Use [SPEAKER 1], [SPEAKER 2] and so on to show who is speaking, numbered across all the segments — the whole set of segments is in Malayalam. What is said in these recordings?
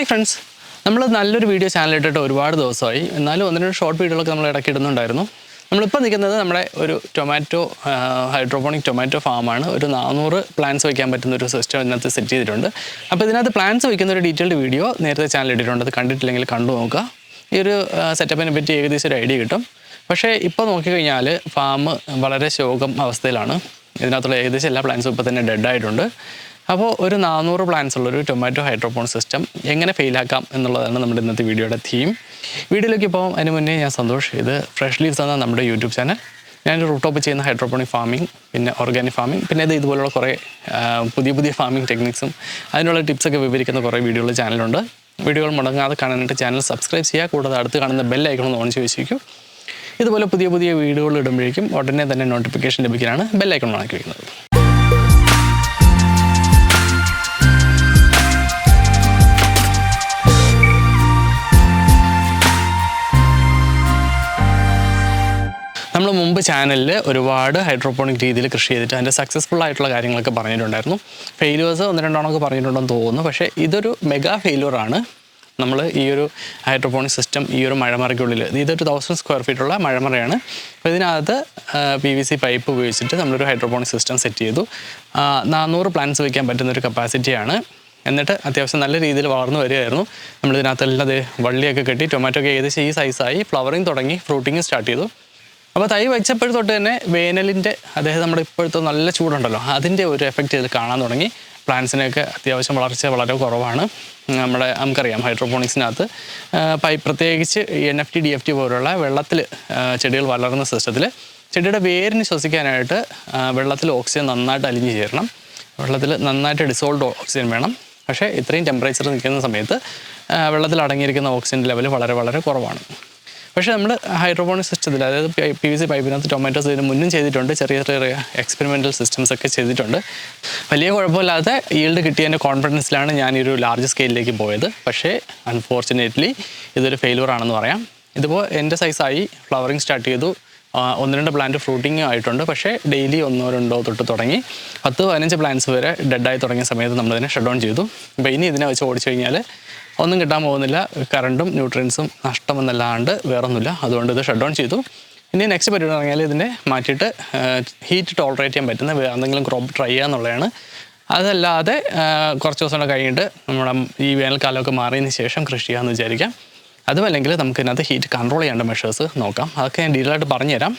[SPEAKER 1] ഹായ് ഫ്രണ്ട്സ് നമ്മൾ നല്ലൊരു വീഡിയോ ചാനൽ ഇട്ടിട്ട് ഒരുപാട് ദിവസമായി. എന്നാലും ഒന്ന് ഷോർട്ട് വീഡിയോകളൊക്കെ നമ്മൾ ഇടയ്ക്ക് ഇടുന്നുണ്ടായിരുന്നു. നമ്മളിപ്പോൾ നിൽക്കുന്നത് നമ്മുടെ ഒരു ടൊമാറ്റോ ഹൈഡ്രോപോണിക് ടൊമാറ്റോ ഫാമാണ് ഒരു നാനൂറ് പ്ലാന്റ്സ് വയ്ക്കാൻ പറ്റുന്ന ഒരു സിസ്റ്റം ഇതിനകത്ത് സെറ്റ് ചെയ്തിട്ടുണ്ട്. അപ്പോൾ ഇതിനകത്ത് പ്ലാന്റ്സ് വയ്ക്കുന്ന ഒരു ഡീറ്റെയിൽഡ് വീഡിയോ നേരത്തെ ചാനൽ ഇട്ടിട്ടുണ്ട്. അത് കണ്ടിട്ടില്ലെങ്കിൽ കണ്ടു നോക്കുക. ഈ ഒരു സെറ്റപ്പിനെ പറ്റി ഏകദേശം ഒരു ഐഡിയ കിട്ടും. പക്ഷേ ഇപ്പോൾ നോക്കിക്കഴിഞ്ഞാൽ ഫാം വളരെ ശോകം അവസ്ഥയിലാണ്. ഇതിനകത്തുള്ള ഏകദേശം എല്ലാ പ്ലാന്റ്സും ഇപ്പോൾ തന്നെ ഡെഡ് ആയിട്ടുണ്ട്. അപ്പോൾ ഒരു നാനൂറ് പ്ലാന്റ്സ് ഉള്ള ഒരു ടൊമാറ്റോ ഹൈഡ്രോപോൺ സിസ്റ്റം എങ്ങനെ ഫെയിലാക്കാം എന്നുള്ളതാണ് നമ്മുടെ ഇന്നത്തെ വീഡിയോയുടെ തീം വീഡിയോയിലേക്ക് ഇപ്പോൾ അതിന് മുന്നേ ഞാൻ സന്തോഷ് ഇത് ഫ്രഷ് ലീവ്സ് എന്ന നമ്മുടെ യൂട്യൂബ് ചാനൽ ഞാൻ റൂട്ട് ടോപ്പ് ചെയ്യുന്ന ഹൈഡ്രോപോണിക് ഫാമിംഗ് പിന്നെ ഓർഗാനിക് ഫാമിംഗ് പിന്നെ ഇത് ഇതുപോലുള്ള കുറേ പുതിയ പുതിയ ഫാമിംഗ് ടെക്നിക്സും അതിനുള്ള ടിപ്സൊക്കെ വിവരിക്കുന്ന കുറേ വീഡിയോകൾ ചാനലുണ്ട് വീഡിയോകൾ മുടങ്ങാതെ കാണാനായിട്ട് ചാനൽ സബ്സ്ക്രൈബ് ചെയ്യുക. കൂടാതെ അടുത്ത് കാണുന്ന ബെൽ ഐക്കൺ ഓൺ ചെയ്ത് വെച്ചിരിക്കും. ഇതുപോലെ പുതിയ പുതിയ വീഡിയോകൾ ഇടുമ്പോഴേക്കും ഉടനെ തന്നെ നോട്ടിഫിക്കേഷൻ ലഭിക്കാനാണ് ബെൽ ഐക്കൺ ഓണാക്കി വയ്ക്കുന്നത് മുമ്പ് ചാനലിൽ ഒരുപാട് ഹൈഡ്രോപോണിക് രീതിയിൽ കൃഷി ചെയ്തിട്ട് അതിന്റെ സക്സസ്ഫുൾ ആയിട്ടുള്ള കാര്യങ്ങളൊക്കെ പറഞ്ഞിട്ടുണ്ടായിരുന്നു. ഫെയിലുവേഴ്സ് ഒന്ന് രണ്ടെണ്ണമൊക്കെ പറഞ്ഞിട്ടുണ്ടെന്ന് തോന്നുന്നു. പക്ഷേ ഇതൊരു മെഗാ ഫെയിലുവറാണ് നമ്മൾ ഈ ഒരു ഹൈഡ്രോപോണിക് സിസ്റ്റം ഈ ഒരു മഴമറയ്ക്കുള്ളിൽ ഇതൊരു തൗസൻഡ് സ്ക്വയർ ഫീറ്റുള്ള മഴമറയാണ്. അപ്പോൾ ഇതിനകത്ത് പി വി സി പൈപ്പ് ഉപയോഗിച്ചിട്ട് നമ്മളൊരു ഹൈഡ്രോപോണിക് സിസ്റ്റം സെറ്റ് ചെയ്തു. നാനൂറ് പ്ലാന്റ്സ് വയ്ക്കാൻ പറ്റുന്ന ഒരു കപ്പാസിറ്റിയാണ് എന്നിട്ട് അത്യാവശ്യം നല്ല രീതിയിൽ വളർന്നു വരികയായിരുന്നു. നമ്മൾ ഇതിനകത്തെല്ലാം അത് വള്ളിയൊക്കെ കെട്ടി ടൊമാറ്റോ ഒക്കെ ഏകദേശം ഈ സൈസായി ഫ്ലവറിങ് തുടങ്ങി ഫ്രൂട്ടിങ് സ്റ്റാർട്ട് ചെയ്തു. അപ്പോൾ തൈ വെച്ചപ്പോഴത്തോട്ട് തൊട്ട് തന്നെ വേനലിന്റെ അതായത് നമ്മുടെ ഇപ്പോഴത്തെ നല്ല ചൂടുണ്ടല്ലോ അതിന്റെ ഒരു എഫക്റ്റ് ഇതിൽ കാണാൻ തുടങ്ങി. പ്ലാന്റ്സിനൊക്കെ അത്യാവശ്യം വളർച്ച വളരെ കുറവാണ്. നമ്മുടെ നമുക്കറിയാം ഹൈഡ്രോപോണിക്സിനകത്ത് പൈ പ്രത്യേകിച്ച് N F T D F T പോലുള്ള വെള്ളത്തിൽ ചെടികൾ വളർന്ന സിസ്റ്റത്തിൽ ചെടിയുടെ വേരിന് ശ്വസിക്കാനായിട്ട് വെള്ളത്തിൽ ഓക്സിജൻ നന്നായിട്ട് അലിഞ്ഞു ചേരണം. വെള്ളത്തിൽ നന്നായിട്ട് ഡിസോൾഡ് ഓക്സിജൻ വേണം. പക്ഷേ ഇത്രയും ടെമ്പറേച്ചർ നിൽക്കുന്ന സമയത്ത് വെള്ളത്തിൽ അടങ്ങിയിരിക്കുന്ന ഓക്സിജൻ ലെവൽ വളരെ വളരെ കുറവാണ്. പക്ഷേ നമ്മൾ ഹൈഡ്രോപോണിക് സിസ്റ്റത്തിൽ അതായത് പി വി സി പൈപ്പിനകത്ത് ടൊമാറ്റോസ് ഇതിന് മുന്നും ചെയ്തിട്ടുണ്ട് ചെറിയ ചെറിയ എക്സ്പെരിമെന്റൽ സിസ്റ്റംസ് ഒക്കെ ചെയ്തിട്ടുണ്ട്. വലിയ കുഴപ്പമില്ലാതെ ഈൽഡ് കിട്ടിയതിന്റെ കോൺഫിഡൻസിലാണ് ഞാൻ ഒരു ലാർജ് സ്കെയിലിലേക്ക് പോയത്. പക്ഷേ അൺഫോർച്ചുനേറ്റ്ലി ഇതൊരു ഫെയിലൂർ ആണെന്ന് പറയാം. ഇതിപ്പോൾ എന്റെ സൈസായി ഫ്ലവറിങ് സ്റ്റാർട്ട് ചെയ്തു. ഒന്ന് രണ്ട് പ്ലാന്റ് ഫ്രൂട്ടിങ് ആയിട്ടുണ്ട്. പക്ഷേ ഡെയിലി ഒന്നോ രണ്ടോ തൊട്ട് തുടങ്ങി. പത്ത് പതിനഞ്ച് പ്ലാന്റ്സ് വരെ ഡെഡായി തുടങ്ങിയ സമയത്ത് നമ്മളതിനെ ഷട്ട് ഡൗൺ ചെയ്തു. അപ്പോൾ ഇനി ഇതിനെ വെച്ച് ഓടിച്ചു കഴിഞ്ഞാൽ ഒന്നും കിട്ടാൻ പോകുന്നില്ല. കറണ്ടും ന്യൂട്രിയൻസും നഷ്ടമെന്നല്ലാണ്ട് വേറൊന്നുമില്ല. അതുകൊണ്ട് ഇത് ഷട്ട് ഡൗൺ ചെയ്തു. ഇനി നെക്സ്റ്റ് പരിപാടി ഇറങ്ങിയാൽ ഇതിനെ മാറ്റിയിട്ട് ഹീറ്റ് ടോളറേറ്റ് ചെയ്യാൻ പറ്റുന്ന വേറെ എന്തെങ്കിലും ക്രോപ്പ് ട്രൈ ചെയ്യുക എന്നുള്ളതാണ്. അതല്ലാതെ കുറച്ച് ദിവസം കൂടെ കഴിഞ്ഞിട്ട് നമ്മുടെ ഈ വേനൽക്കാലമൊക്കെ മാറിയതിന് ശേഷം കൃഷി ചെയ്യാമെന്ന് വിചാരിക്കാം. അതുമല്ലെങ്കിൽ നമുക്ക് ഇതിനകത്ത് ഹീറ്റ് കൺട്രോൾ ചെയ്യേണ്ട മെഷേഴ്സ് നോക്കാം. അതൊക്കെ ഞാൻ ഡീറ്റെയിൽ ആയിട്ട് പറഞ്ഞുതരാം.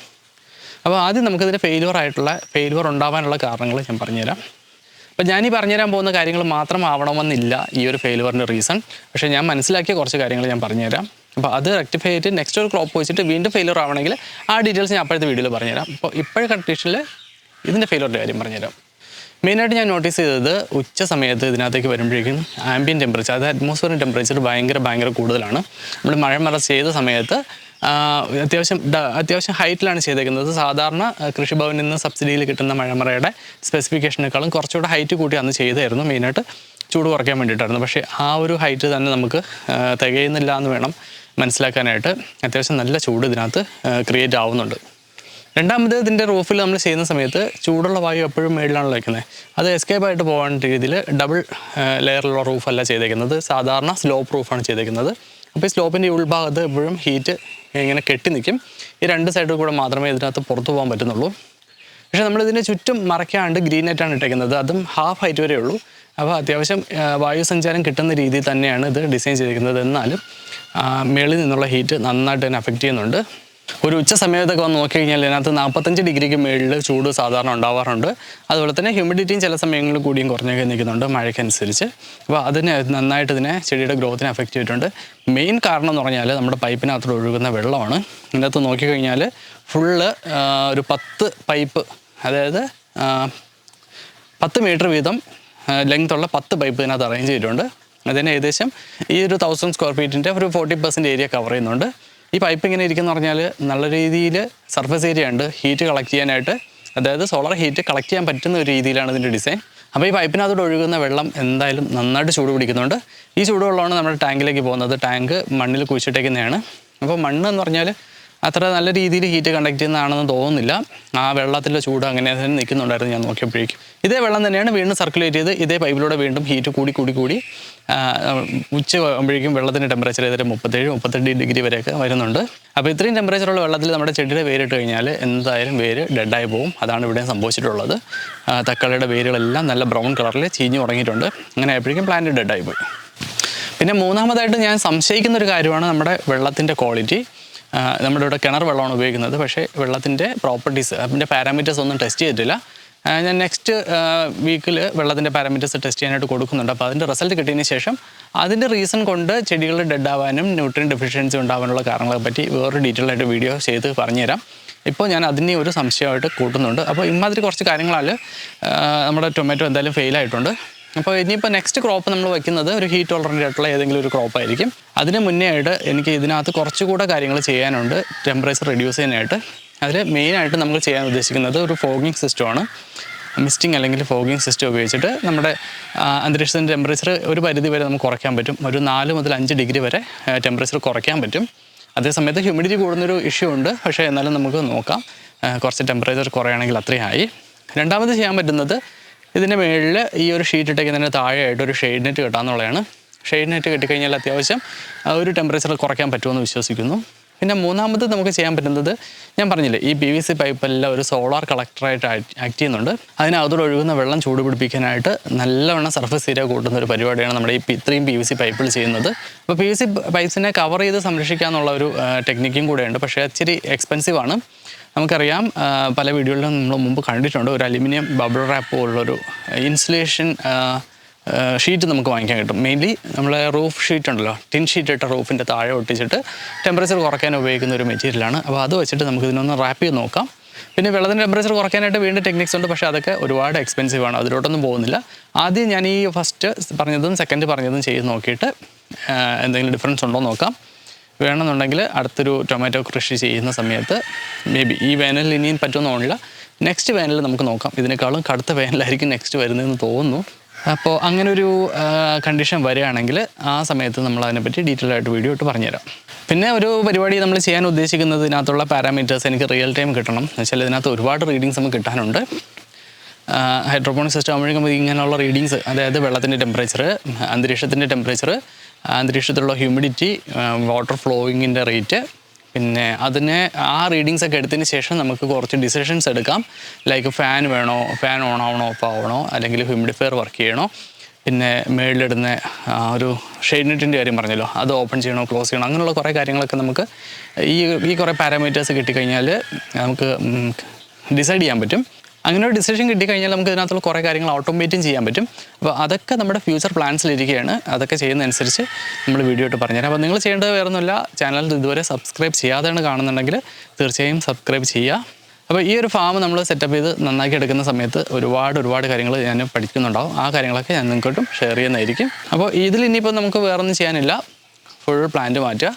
[SPEAKER 1] അപ്പോൾ ആദ്യം നമുക്കിതിന്റെ ഫെയിലുവർ ആയിട്ടുള്ള ഫെയിലുവർ ഉണ്ടാവാനുള്ള കാരണങ്ങൾ ഞാൻ പറഞ്ഞുതരാം. അപ്പോൾ ഞാൻ ഈ പറഞ്ഞുതരാൻ പോകുന്ന കാര്യങ്ങൾ മാത്രം ആവണമെന്നില്ല ഈ ഒരു ഫെയിലുവറിന്റെ റീസൺ പക്ഷേ ഞാൻ മനസ്സിലാക്കിയ കുറച്ച് കാര്യങ്ങൾ ഞാൻ പറഞ്ഞുതരാം. അപ്പോൾ അത് റെക്ടിഫൈ ചെയ്തിട്ട് നെക്സ്റ്റ് ഒരു ക്രോപ്പ് വെച്ചിട്ട് വീണ്ടും ഫെയിലർ ആവണമെങ്കിൽ ആ ഡീറ്റെയിൽസ് ഞാൻ അപ്പോഴത്തെ വീഡിയോയിൽ പറഞ്ഞുതരാം. അപ്പോൾ ഇപ്പോഴത്തെ കണ്ടീഷനിൽ ഇതിന്റെ ഫെയിലറിന്റെ കാര്യം പറഞ്ഞുതരാം. മെയിനായിട്ട് ഞാൻ നോട്ടീസ് ചെയ്തത് ഉച്ച സമയത്ത് ഇതിനകത്തേക്ക് വരുമ്പോഴേക്കും ആംബിയൻ ടെമ്പറേച്ചർ അതായത് അറ്റ്മോസ്ഫിയറിന്റെ ടെമ്പറേച്ചർ ഭയങ്കര ഭയങ്കര കൂടുതലാണ്. നമ്മൾ മഴ മറ ചെയ്ത സമയത്ത് അത്യാവശ്യം അത്യാവശ്യം ഹൈറ്റിലാണ് ചെയ്തേക്കുന്നത്. സാധാരണ കൃഷിഭവനിൽ നിന്ന് സബ്സിഡിയിൽ കിട്ടുന്ന മഴമറയുടെ സ്പെസിഫിക്കേഷനേക്കാളും കുറച്ചുകൂടെ ഹൈറ്റ് കൂട്ടി അന്ന് ചെയ്തായിരുന്നു മെയിനായിട്ട് ചൂട് കുറയ്ക്കാൻ വേണ്ടിയിട്ടായിരുന്നു. പക്ഷേ ആ ഒരു ഹൈറ്റ് തന്നെ നമുക്ക് തികയുന്നില്ല എന്ന് വേണം മനസ്സിലാക്കാനായിട്ട്. അത്യാവശ്യം നല്ല ചൂട് ഇതിനകത്ത് ക്രിയേറ്റ് ആവുന്നുണ്ട്. രണ്ടാമത് ഇതിന്റെ റൂഫിൽ നമ്മൾ ചെയ്യുന്ന സമയത്ത് ചൂടുള്ള വായു എപ്പോഴും മേളിലാണല്ലോ വയ്ക്കുന്നത് അത് എസ്കേപ്പ് ആയിട്ട് പോകാൻ രീതിയിൽ ഡബിൾ ലെയറിലുള്ള റൂഫല്ല ചെയ്തേക്കുന്നത്. സാധാരണ സ്ലോപ്പ് റൂഫാണ് ചെയ്തേക്കുന്നത്. അപ്പോൾ ഈ സ്ലോപ്പിന്റെ ഉൾഭാഗത്ത് എപ്പോഴും ഹീറ്റ് ഇങ്ങനെ കെട്ടി നിൽക്കും. ഈ രണ്ട് സൈഡിൽ കൂടെ മാത്രമേ ഇതിനകത്ത് പുറത്തു പോകാൻ പറ്റുന്നുള്ളൂ. പക്ഷേ നമ്മൾ ഇതിന്റെ ചുറ്റും മറയ്ക്കാണ്ട് ഗ്രീൻ നെറ്റാണ് ഇട്ടേക്കുന്നത്. അതും ഹാഫ് ഹൈറ്റ് വരെ ഉള്ളൂ. അപ്പോൾ അത്യാവശ്യം വായു സഞ്ചാരം കിട്ടുന്ന രീതിയിൽ തന്നെയാണ് ഇത് ഡിസൈൻ ചെയ്തിരിക്കുന്നത്. എന്നാലും മേളിൽ നിന്നുള്ള ഹീറ്റ് നന്നായിട്ട് തന്നെ അഫക്റ്റ് ചെയ്യുന്നുണ്ട്. ഒരു ഉച്ച സമയത്തൊക്കെ വന്ന് നോക്കി കഴിഞ്ഞാൽ ഇതിനകത്ത് നാൽപ്പത്തഞ്ച് ഡിഗ്രിക്ക് മേളിൽ ചൂട് സാധാരണ ഉണ്ടാവാറുണ്ട്. അതുപോലെ തന്നെ ഹ്യൂമിഡിറ്റിയും ചില സമയങ്ങളിൽ കൂടിയും കുറഞ്ഞൊക്കെ നിൽക്കുന്നുണ്ട് മഴയ്ക്കനുസരിച്ച്. അപ്പോൾ അതിന് നന്നായിട്ട് ഇതിനെ ചെടിയുടെ ഗ്രോത്തിനെ അഫക്റ്റ് ചെയ്തിട്ടുണ്ട്. മെയിൻ കാരണം എന്ന് പറഞ്ഞാൽ നമ്മുടെ പൈപ്പിനകത്തോട് ഒഴുകുന്ന വെള്ളമാണ്. ഇതിനകത്ത് നോക്കിക്കഴിഞ്ഞാൽ ഫുള്ള് ഒരു പത്ത് പൈപ്പ് അതായത് പത്ത് മീറ്റർ വീതം ലെങ്ത്തുള്ള പത്ത് പൈപ്പ് ഇതിനകത്ത് അറേഞ്ച് ചെയ്തിട്ടുണ്ട്. അതിന് ഏകദേശം ഈ ഒരു തൗസൻഡ് സ്ക്വയർ ഫീറ്റിന്റെ ഒരു ഫോർട്ടി പെർസെന്റ് ഏരിയ കവർ ചെയ്യുന്നുണ്ട്. ഈ പൈപ്പ് ഇങ്ങനെ ഇരിക്കുന്ന പറഞ്ഞാൽ നല്ല രീതിയിൽ സർഫസ് ഏരിയ ഉണ്ട്. ഹീറ്റ് കളക്ട് ചെയ്യാനായിട്ട്. അതായത് സോളാർ ഹീറ്റ് കളക്ട് ചെയ്യാൻ പറ്റുന്ന ഒരു രീതിയിലാണ് ഇതിന്റെ ഡിസൈൻ അപ്പോൾ ഈ പൈപ്പിനകത്തോട് ഒഴുകുന്ന വെള്ളം എന്തായാലും നന്നായിട്ട് ചൂട് പിടിക്കുന്നുണ്ട്. ഈ ചൂടുവെള്ളമാണ് നമ്മുടെ ടാങ്കിലേക്ക് പോകുന്നത്. ടാങ്ക് മണ്ണിൽ കുഴിച്ചിട്ടേക്കുന്നതാണ്. അപ്പോൾ മണ്ണ് എന്ന് പറഞ്ഞാൽ അത്ര നല്ല രീതിയിൽ ഹീറ്റ് കണ്ടക്ട് ചെയ്യുന്നതാണെന്ന് തോന്നുന്നില്ല. ആ വെള്ളത്തിലെ ചൂട് അങ്ങനെ തന്നെ നിൽക്കുന്നുണ്ടായിരുന്നു ഞാൻ നോക്കിയപ്പോഴേക്കും. ഇതേ വെള്ളം തന്നെയാണ് വീണ്ടും സർക്കുലേറ്റ് ചെയ്ത് ഇതേ പൈപ്പിലൂടെ വീണ്ടും ഹീറ്റ് കൂടി കൂടി കൂടി ഉച്ച ആകുമ്പോഴേക്കും വെള്ളത്തിന്റെ ടെമ്പറേച്ചർ ഏതൊരു മുപ്പത്തേഴ് മുപ്പത്തെട്ട് ഡിഗ്രി വരെയൊക്കെ വരുന്നുണ്ട്. അപ്പോൾ ഇത്രയും ടെമ്പറേച്ചറുള്ള വെള്ളത്തിൽ നമ്മുടെ ചെടിയുടെ വേരിട്ട് കഴിഞ്ഞാൽ എന്തായാലും വേര് ഡെഡായി പോകും. അതാണ് ഇവിടെ സംഭവിച്ചിട്ടുള്ളത്. തക്കാളിയുടെ വേരുകളെല്ലാം നല്ല ബ്രൗൺ കളറിൽ ചീഞ്ഞു തുടങ്ങിയിട്ടുണ്ട് അങ്ങനെ ആയപ്പോഴേക്കും പ്ലാന്റ് ഡെഡായി പോയി. പിന്നെ മൂന്നാമതായിട്ട് ഞാൻ സംശയിക്കുന്ന ഒരു കാര്യമാണ് നമ്മുടെ വെള്ളത്തിന്റെ ക്വാളിറ്റി നമ്മുടെ ഇവിടെ കിണർ വെള്ളമാണ് ഉപയോഗിക്കുന്നത്. പക്ഷേ വെള്ളത്തിന്റെ പ്രോപ്പർട്ടീസ് അതിന്റെ പാരാമീറ്റേഴ്സ് ഒന്നും ടെസ്റ്റ് ചെയ്തിട്ടില്ല. ഞാൻ നെക്സ്റ്റ് വീക്കിൽ വെള്ളത്തിന്റെ പാരാമീറ്റേഴ്സ് ടെസ്റ്റ് ചെയ്യാനായിട്ട് കൊടുക്കുന്നുണ്ട്. അപ്പോൾ അതിന്റെ റിസൾട്ട് കിട്ടിയതിന് ശേഷം അതിന്റെ റീസൺ കൊണ്ട് ചെടികൾ ഡെഡ് ആവാനും ന്യൂട്രിയൻ ഡെഫിഷ്യൻസി ഉണ്ടാവാനുള്ള കാരണങ്ങളെ പറ്റി വേറൊരു ഡീറ്റെയിൽ ആയിട്ട് വീഡിയോ ചെയ്ത് പറഞ്ഞുതരാം. ഇപ്പോൾ ഞാൻ അതിനെ ഒരു സംശയമായിട്ട് കൂട്ടുന്നുണ്ട്. അപ്പോൾ ഇമാതിരി കുറച്ച് കാര്യങ്ങളാൽ നമ്മുടെ ടൊമാറ്റോ എന്തായാലും ഫെയിൽ ആയിട്ടുണ്ട്. അപ്പോൾ ഇനിയിപ്പോൾ നെക്സ്റ്റ് ക്രോപ്പ് നമ്മൾ വയ്ക്കുന്നത് ഒരു ഹീറ്റ് ടോളറന്റ് ആയിട്ടുള്ള ഏതെങ്കിലും ഒരു ക്രോപ്പ് ആയിരിക്കും. അതിന് മുന്നേ ആയിട്ട് എനിക്ക് ഇതിനകത്ത് കുറച്ചുകൂടെ കാര്യങ്ങൾ ചെയ്യാനുണ്ട്. ടെമ്പറേച്ചർ റെഡ്യൂസ് ചെയ്യാനായിട്ട്. അതിൽ മെയിനായിട്ട് നമ്മൾ ചെയ്യാൻ ഉദ്ദേശിക്കുന്നത് ഒരു ഫോഗിങ് സിസ്റ്റമാണ് മിസ്റ്റിംഗ് അല്ലെങ്കിൽ ഫോഗിങ് സിസ്റ്റം ഉപയോഗിച്ചിട്ട് നമ്മുടെ അന്തരീക്ഷത്തിന്റെ ടെമ്പറേച്ചർ ഒരു പരിധി വരെ നമുക്ക് കുറയ്ക്കാൻ പറ്റും. ഒരു നാല് മുതൽ അഞ്ച് ഡിഗ്രി വരെ ടെമ്പറേച്ചർ കുറയ്ക്കാൻ പറ്റും. അതേസമയത്ത് ഹ്യൂമിഡിറ്റി കൂടുന്നൊരു ഇഷ്യൂ ഉണ്ട്. പക്ഷേ എന്നാലും നമുക്ക് നോക്കാം. കുറച്ച് ടെമ്പറേച്ചർ കുറയുകയാണെങ്കിൽ അത്രയും ആയി രണ്ടാമത് ചെയ്യാൻ പറ്റുന്നത് ഇതിന്റെ മുകളിൽ ഈ ഒരു ഷീറ്റ് ഇട്ടേക്കുന്നതിന്റെ താഴെയായിട്ട് ഒരു ഷെയ്ഡ് നെറ്റ് കെട്ടാന്നുള്ളതാണ്. ഷെയ്ഡ് നെറ്റ് കെട്ടിക്കഴിഞ്ഞാൽ അത്യാവശ്യം ഒരു ടെമ്പറേച്ചർ കുറയ്ക്കാൻ പറ്റുമെന്ന് വിശ്വസിക്കുന്നു. പിന്നെ മൂന്നാമത് നമുക്ക് ചെയ്യാൻ പറ്റുന്നത് ഞാൻ പറഞ്ഞില്ലേ ഈ പി വി സി പൈപ്പെല്ലാം ഒരു സോളാർ കളക്ടറായിട്ട് ആക്ട് ചെയ്യുന്നുണ്ട്. അതിനകത്തോടെ ഒഴുകുന്ന വെള്ളം ചൂട് പിടിപ്പിക്കാനായിട്ട് നല്ലവണ്ണം സർഫസ് ഏരിയ കൂട്ടുന്ന ഒരു പരിപാടിയാണ് നമ്മുടെ ഈ ഇത്രയും പി വി സി പൈപ്പിൽ ചെയ്യുന്നത്. അപ്പോൾ പി വി സി പൈപ്പ്സിനെ കവർ ചെയ്ത് സംരക്ഷിക്കുക എന്നുള്ള ഒരു ടെക്നിക്കും കൂടെയുണ്ട്. പക്ഷേ ഇച്ചിരി എക്സ്പെൻസീവ് ആണ്. നമുക്കറിയാം പല വീഡിയോകളിലും നമ്മൾ മുമ്പ് കണ്ടിട്ടുണ്ട്. ഒരു അലുമിനിയം ബബിൾ റാപ്പ് പോലുള്ളൊരു ഇൻസുലേഷൻ ഷീറ്റ് നമുക്ക് വാങ്ങിക്കാൻ കിട്ടും. മെയിൻലി നമ്മളെ റൂഫ് ഷീറ്റ് ഉണ്ടല്ലോ. ടിൻ ഷീറ്റ് ഇട്ട റൂഫിന്റെ താഴെ ഒട്ടിച്ചിട്ട് ടെമ്പറേച്ചർ കുറയ്ക്കാൻ ഉപയോഗിക്കുന്ന ഒരു മെറ്റീരിയലാണ് അപ്പോൾ അത് വെച്ചിട്ട് നമുക്ക് ഇതിനൊന്ന് റാപ്പ് ചെയ്ത് നോക്കാം. പിന്നെ വെള്ളത്തിന്റെ ടെമ്പറേച്ചർ കുറയ്ക്കാനായിട്ട് വീണ്ടും ടെക്നിക്സ് ഉണ്ട്. പക്ഷേ അതൊക്കെ ഒരുപാട് എക്സ്പെൻസീവ് ആണ്. അതിലോട്ടൊന്നും പോകുന്നില്ല. ആദ്യം ഞാൻ ഈ ഫസ്റ്റ് പറഞ്ഞതും സെക്കൻഡ് പറഞ്ഞതും ചെയ്ത് നോക്കിയിട്ട് എന്തെങ്കിലും ഡിഫറൻസ് ഉണ്ടോ നോക്കാം. വേണമെന്നുണ്ടെങ്കിൽ അടുത്തൊരു ടൊമാറ്റോ കൃഷി ചെയ്യുന്ന സമയത്ത് മേ ബി ഈ വേനലിൽ ഇനിയും പറ്റുമെന്ന് തോന്നില്ല നെക്സ്റ്റ് വേനലിൽ നമുക്ക് നോക്കാം. ഇതിനേക്കാളും കടുത്ത വേനലായിരിക്കും നെക്സ്റ്റ് വരുന്നതെന്ന് തോന്നുന്നു. അപ്പോൾ അങ്ങനെ ഒരു കണ്ടീഷൻ വരികയാണെങ്കിൽ ആ സമയത്ത് നമ്മൾ അതിനെപ്പറ്റി ഡീറ്റെയിൽ ആയിട്ട് വീഡിയോ ഇട്ട് പറഞ്ഞുതരാം. പിന്നെ ഒരു പരിപാടി നമ്മൾ ചെയ്യാൻ ഉദ്ദേശിക്കുന്നത് ഇതിനകത്തുള്ള പാരാമീറ്റേഴ്സ് എനിക്ക് റിയൽ ടൈം കിട്ടണം. എന്ന് വെച്ചാൽ ഇതിനകത്ത് ഒരുപാട് റീഡിങ്സ് നമുക്ക് കിട്ടാനുണ്ട്. ഹൈഡ്രോപോണിക് സിസ്റ്റം ആകുമ്പോഴേക്കും ഇങ്ങനെയുള്ള റീഡിങ്സ് അതായത് വെള്ളത്തിന്റെ ടെമ്പറേച്ചർ അന്തരീക്ഷത്തിന്റെ ടെമ്പറേച്ചർ അന്തരീക്ഷത്തിലുള്ള ഹ്യൂമിഡിറ്റി വാട്ടർ ഫ്ലോയിങ്ങിന്റെ റേറ്റ് പിന്നെ അതിനെ ആ റീഡിങ്സ് ഒക്കെ എടുത്തതിന് ശേഷം നമുക്ക് കുറച്ച് ഡിസിഷൻസ് എടുക്കാം. ലൈക്ക് ഫാൻ വേണോ ഫാൻ ഓൺ ആവണോ ഓഫ് ആവണോ അല്ലെങ്കിൽ ഹ്യൂമിഡിഫയർ വർക്ക് ചെയ്യണോ. പിന്നെ മേളിലിടുന്ന ഒരു ഷെയ്ഡ് കാര്യം പറഞ്ഞല്ലോ അത് ഓപ്പൺ ചെയ്യണോ ക്ലോസ് ചെയ്യണോ അങ്ങനെയുള്ള കുറേ കാര്യങ്ങളൊക്കെ നമുക്ക് ഈ ഈ കുറേ പാരാമീറ്റേഴ്സ് കിട്ടിക്കഴിഞ്ഞാൽ നമുക്ക് ഡിസൈഡ് ചെയ്യാൻ പറ്റും. അങ്ങനെ ഒരു ഡിസിഷൻ കിട്ടിക്കഴിഞ്ഞാൽ നമുക്ക് ഇതിനകത്തുള്ള കുറേ കാര്യങ്ങൾ ഓട്ടോമേറ്റും ചെയ്യാൻ പറ്റും. അപ്പോൾ അതൊക്കെ നമ്മുടെ ഫ്യൂച്ചർ പ്ലാൻസിലിരിക്കുകയാണ് അതൊക്കെ ചെയ്യുന്നതനുസരിച്ച് നമ്മൾ വീഡിയോ ഇട്ട് പറഞ്ഞുതരാം. അപ്പോൾ നിങ്ങൾ ചെയ്യേണ്ടത് വേറൊന്നുമില്ല. ചാനൽ ഇതുവരെ സബ്സ്ക്രൈബ് ചെയ്യാതെയാണ് കാണുന്നുണ്ടെങ്കിൽ തീർച്ചയായും സബ്സ്ക്രൈബ് ചെയ്യുക. അപ്പോൾ ഈ ഒരു ഫാം നമ്മൾ സെറ്റപ്പ് ചെയ്ത് നന്നാക്കി എടുക്കുന്ന സമയത്ത് ഒരുപാട് ഒരുപാട് കാര്യങ്ങൾ ഞാൻ പഠിക്കുന്നുണ്ടാവും. ആ കാര്യങ്ങളൊക്കെ ഞാൻ നിങ്ങൾക്കൊട്ടും ഷെയർ ചെയ്യുന്നതായിരിക്കും. അപ്പോൾ ഇതിൽ ഇനിയിപ്പോൾ നമുക്ക് വേറൊന്നും ചെയ്യാനില്ല. ഫുൾ പ്ലാന്റ് മാറ്റുക.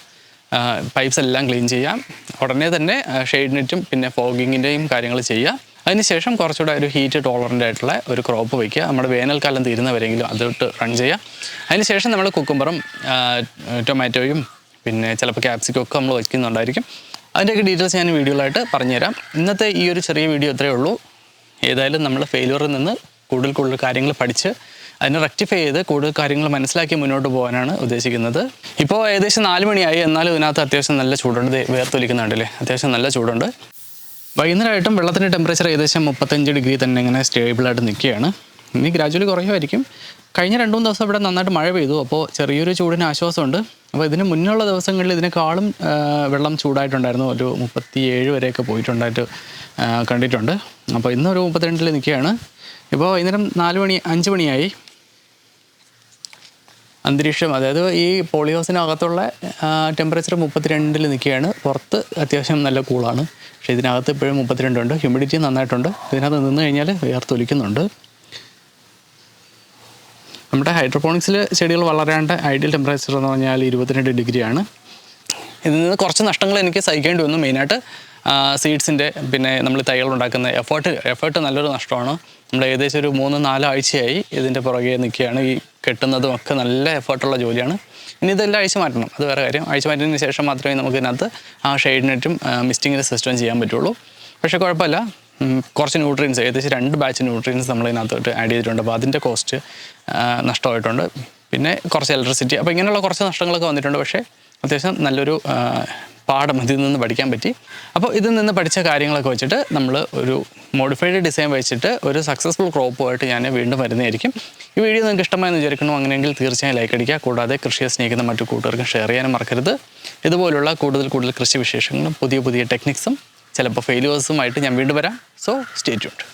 [SPEAKER 1] പൈപ്സ് എല്ലാം ക്ലീൻ ചെയ്യാം. ഉടനെ തന്നെ ഷെയ്ഡ് നെറ്റും പിന്നെ ഫോഗിങ്ങിന്റെയും കാര്യങ്ങൾ ചെയ്യുക. അതിനുശേഷം കുറച്ചുകൂടെ ഒരു ഹീറ്റ് ടോളറന്റ് ആയിട്ടുള്ള ഒരു ക്രോപ്പ് വയ്ക്കുക നമ്മുടെ വേനൽക്കാലം തീരുന്നവരെങ്കിലും അതിട്ട് റൺ ചെയ്യുക. അതിനുശേഷം നമ്മൾ കുക്കുംബറും ടൊമാറ്റോയും പിന്നെ ചിലപ്പോൾ ക്യാപ്സിക്കും ഒക്കെ നമ്മൾ വയ്ക്കുന്നുണ്ടായിരിക്കും. അതിന്റെയൊക്കെ ഡീറ്റെയിൽസ് ഞാൻ വീഡിയോയിലായിട്ട് പറഞ്ഞുതരാം. ഇന്നത്തെ ഈ ഒരു ചെറിയ വീഡിയോ ഇത്രയേ ഉള്ളൂ. ഏതായാലും നമ്മൾ ഫെയിലുവറിൽ നിന്ന് കൂടുതൽ കൂടുതൽ കാര്യങ്ങൾ പഠിച്ച് അതിനെ റെക്ടിഫൈ ചെയ്ത് കൂടുതൽ കാര്യങ്ങൾ മനസ്സിലാക്കി മുന്നോട്ട് പോകാനാണ് ഉദ്ദേശിക്കുന്നത്. ഇപ്പോൾ ഏകദേശം നാല് മണിയായി. എന്നാലും ഇതിനകത്ത് അത്യാവശ്യം നല്ല ചൂടുണ്ട്. വേർത്തൊലിക്കുന്നുണ്ടല്ലേ? അത്യാവശ്യം നല്ല ചൂടുണ്ട്. വൈകുന്നേരമായിട്ടും വെള്ളത്തിന്റെ ടെമ്പറേച്ചർ ഏകദേശം മുപ്പത്തഞ്ച് ഡിഗ്രി തന്നെ ഇങ്ങനെ സ്റ്റേബിളായിട്ട് നിൽക്കുകയാണ്. ഇനി ഗ്രാജുവലി കുറയുമായിരിക്കും. കഴിഞ്ഞ രണ്ട് മൂന്ന് ദിവസം ഇവിടെ നന്നായിട്ട് മഴ പെയ്തു. അപ്പോൾ ചെറിയൊരു ചൂടിന് ആശ്വാസമുണ്ട്. അപ്പോൾ ഇതിന് മുന്നുള്ള ദിവസങ്ങളിൽ ഇതിനേക്കാളും വെള്ളം ചൂടായിട്ടുണ്ടായിരുന്നു. ഒരു മുപ്പത്തി ഏഴ് വരെയൊക്കെ പോയിട്ടുണ്ടായിട്ട് കണ്ടിട്ടുണ്ട്. അപ്പോൾ ഇന്നൊരു മുപ്പത്തിരണ്ടിൽ നിൽക്കുകയാണ്. ഇപ്പോൾ വൈകുന്നേരം നാല് മണി അഞ്ച് മണിയായി. അന്തരീക്ഷം അതായത് ഈ പോളിഹൗസിനകത്തുള്ള ടെമ്പറേച്ചർ മുപ്പത്തിരണ്ടിൽ നിൽക്കുകയാണ്. പുറത്ത് അത്യാവശ്യം നല്ല കൂളാണ്. പക്ഷെ ഇതിനകത്ത് ഇപ്പോഴും മുപ്പത്തിരണ്ടുണ്ട്. ഹ്യൂമിഡിറ്റി നന്നായിട്ടുണ്ട്. ഇതിനകത്ത് നിന്ന് കഴിഞ്ഞാൽ വേർത്തൊലിക്കുന്നുണ്ട് നമ്മുടെ ഹൈഡ്രോപോണിക്സിൽ ചെടികൾ വളരേണ്ട ഐഡിയൽ ടെമ്പറേച്ചർ എന്ന് പറഞ്ഞാൽ ഇരുപത്തിരണ്ട് ഡിഗ്രിയാണ്. ഇതിൽ നിന്ന് കുറച്ച് നഷ്ടങ്ങൾ എനിക്ക് സഹിക്കേണ്ടി വന്നു. മെയിനായിട്ട് സീഡ്സിന്റെ പിന്നെ നമ്മൾ തൈകൾ ഉണ്ടാക്കുന്ന എഫേർട്ട് എഫേർട്ട് നല്ലൊരു നഷ്ടമാണ്. നമ്മൾ ഏകദേശം ഒരു മൂന്ന് നാലാഴ്ചയായി ഇതിന്റെ പുറകെ നിൽക്കുകയാണ്. ഈ കെട്ടുന്നതും ഒക്കെ നല്ല എഫേർട്ടുള്ള ജോലിയാണ്. ഇനി ഇതെല്ലാം അഴിച്ചു മാറ്റണം. അത് വേറെ കാര്യം. അഴിച്ചു മാറ്റിയതിന് ശേഷം മാത്രമേ നമുക്ക് ഇതിനകത്ത് ആ ഷെയ്ഡ് നെറ്റും മിസ്റ്റിങ്ങിന്റെ സിസ്റ്റം ചെയ്യാൻ പറ്റുള്ളൂ. പക്ഷേ കുഴപ്പമില്ല. കുറച്ച് ന്യൂട്രിയൻസ് ഏകദേശം രണ്ട് ബാച്ച് ന്യൂട്രിയൻസ് നമ്മൾ ഇതിനകത്തോട്ട് ആഡ് ചെയ്തിട്ടുണ്ട് അപ്പോൾ അതിന്റെ കോസ്റ്റ് നഷ്ടമായിട്ടുണ്ട്. പിന്നെ കുറച്ച് ഇലക്ട്രിസിറ്റി അപ്പോൾ ഇങ്ങനെയുള്ള കുറച്ച് നഷ്ടങ്ങളൊക്കെ വന്നിട്ടുണ്ട്. പക്ഷേ അത്യാവശ്യം നല്ലൊരു പാഠം ഇതിൽ നിന്ന് പഠിക്കാൻ പറ്റി. അപ്പോൾ ഇതിൽ നിന്ന് പഠിച്ച കാര്യങ്ങളൊക്കെ വെച്ചിട്ട് നമ്മൾ ഒരു മോഡിഫൈഡ് ഡിസൈൻ വെച്ചിട്ട് ഒരു സക്സസ്ഫുൾ ക്രോപ്പുമായിട്ട് ഞാൻ വീണ്ടും വരുന്നതായിരിക്കും. ഈ വീഡിയോ നിങ്ങൾക്ക് ഇഷ്ടമായെന്ന് വിചാരിക്കുന്നു. അങ്ങനെയെങ്കിൽ തീർച്ചയായും ലൈക്ക് അടിക്കുക. കൂടാതെ കൃഷിയെ സ്നേഹിക്കുന്ന മറ്റു കൂട്ടുകാർക്കും ഷെയർ ചെയ്യാനും മറക്കരുത്. ഇതുപോലുള്ള കൂടുതൽ കൂടുതൽ കൃഷി വിശേഷങ്ങളും പുതിയ പുതിയ ടെക്നിക്സും ചിലപ്പോൾ ഫെയിലുവേഴ്സുമായിട്ട് ഞാൻ വീണ്ടും വരാം. So stay tuned